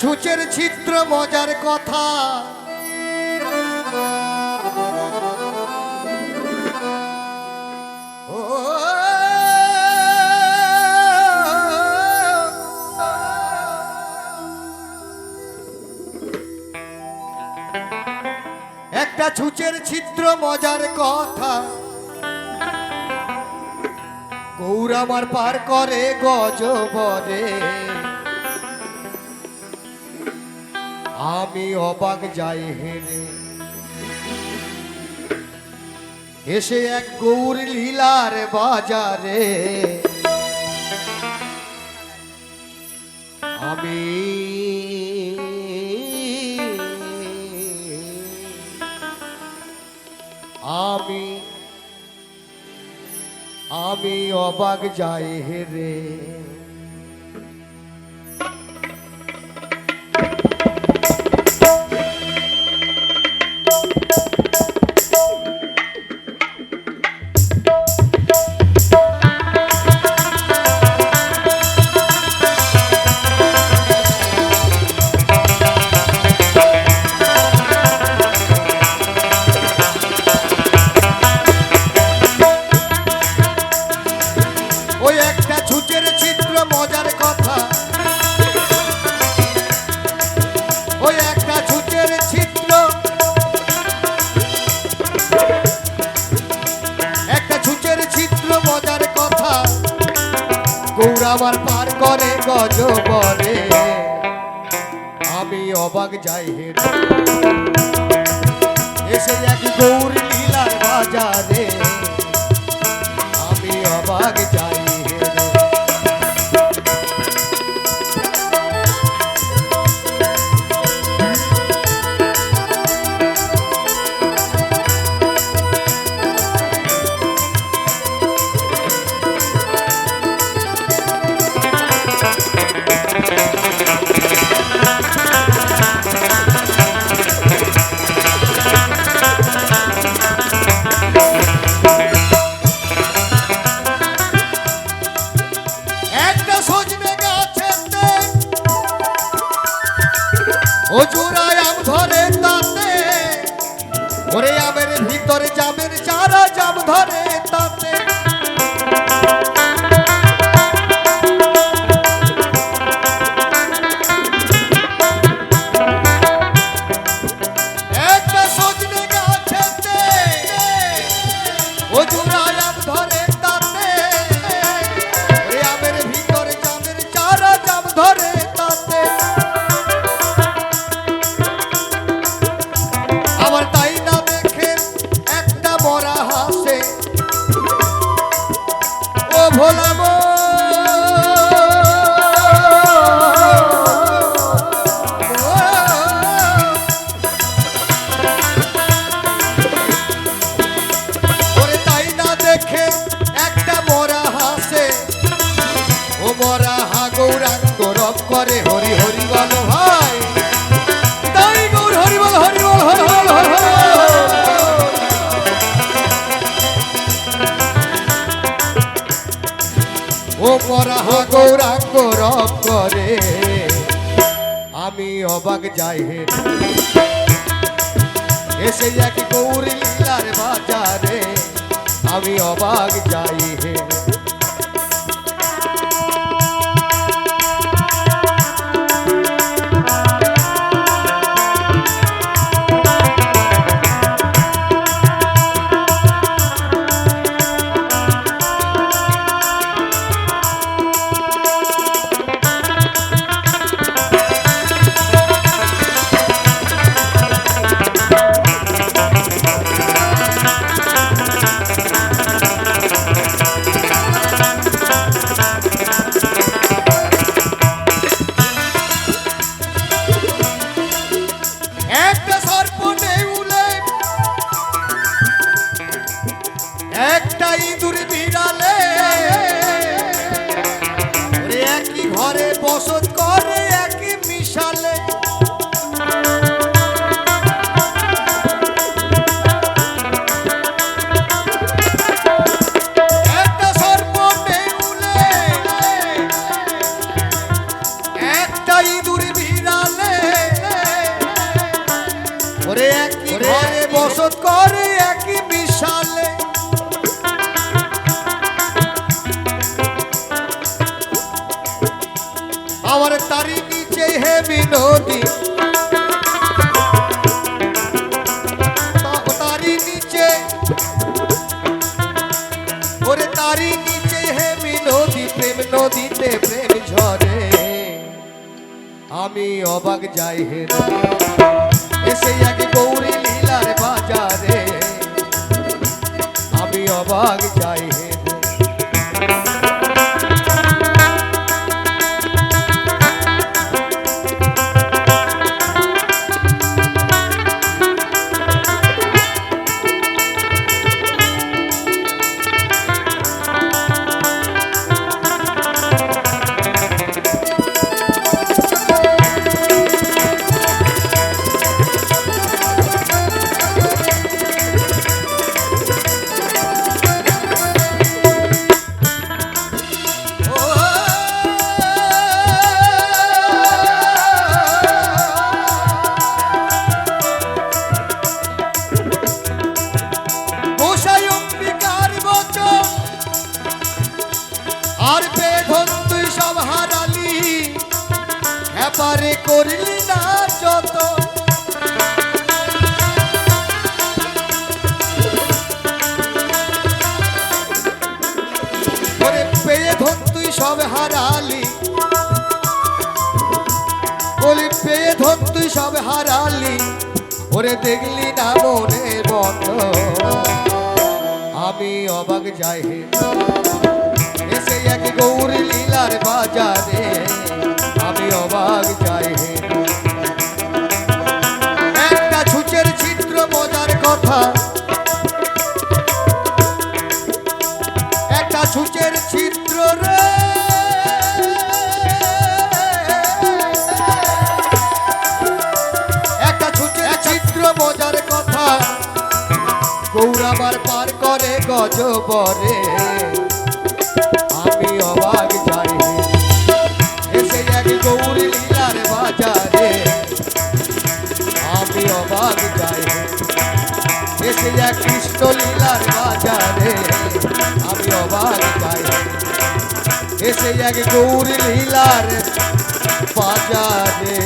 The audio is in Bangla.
ছুচের চিত্র মজার কথা। একটা ছুচের চিত্র মজার কথা। গৌর আমার পার করে গজবরে। আমি অবাক যাই হেরে এসে এক গৌর লীলার বাজারে। আমি আমি আমি অবাক যাই হেরে গৌরাবার পার করে গজ বলে আমি অবাক যাই হেরে এসে এক গৌর লীলার বাজারে। Chávez. হা গৌরাঙ্গ রব করে, হরি হরি বল ভাই। তাই গৌর, হরি বল হরি বল, হর হর। ও মরা হা গৌরাঙ্গ, রব করে, আমি অবাক যাই হে। এসে এক গৌরী লীলার বাজারে, আমি অবাক যাই হে। করে একই মিশালে আমার তারি নিচে হে বিনোদী। নিচে। ওরে তারি নিচে হে বিনোদী, প্রেম নদীতে প্রেম ঝরে। আমি অবাক যাই হে সব হারালি, ওরে দেখলি না মনে বন্ধ। আমি অবাক যাই এসে এক গৌর লীলার বাজারে। আমি অবাক যাই গৌরাবার পার করে গজবরে আমি অবাক যাই এসে এক গৌরী লীলার বাজারে। আমি অবাক যাই এসে এক কৃষ্ণ লীলার বাজারে। আমি অবাক যাই এসে এক গৌরী লীলার বাজারে।